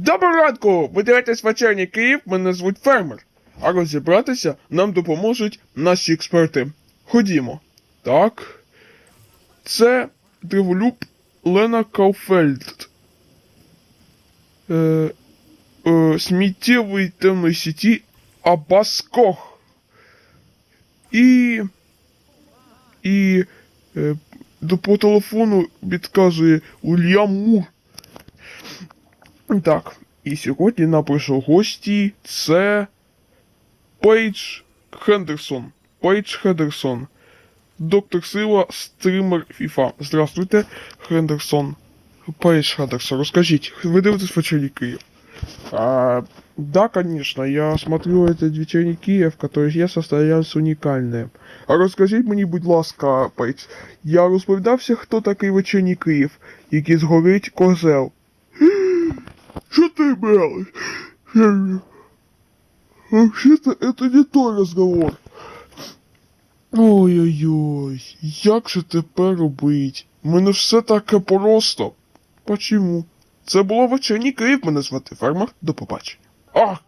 Доброго ранку! Ви дивитесь вечірній Київ, мене звуть фермер. А розібратися нам допоможуть наші експерти. Ходімо. Так. Це древолюб Лена Кауфельд. Е, е, сміттєвої темної сіті Аббас Кох. І. І. Е, до по телефону відказує Ульям Мур. Так, і сьогодні нам прийшов гості це Пейдж Хендерсон. Пейдж Хендерсон. Доктор Сила, стример FIFA. Здравствуйте, Хендерсон. Пейдж Хендерсон, расскажите, вы дивитесь вечерний Киев? А, да, конечно, я смотрю этот вечерний Киев, который я состоялся уникальным. А розкажіть мені, будь ласка, Пейдж, я розповідався, хто такий вечерній Київ, який згорить козел. Что ты мелешь? Вообще-то это не той разговор. Ой-ой-ой, як же тепер робить? Мене все таке просто. Почему? Це було вечерній Київ мене звати фермер. До побачення. Ах,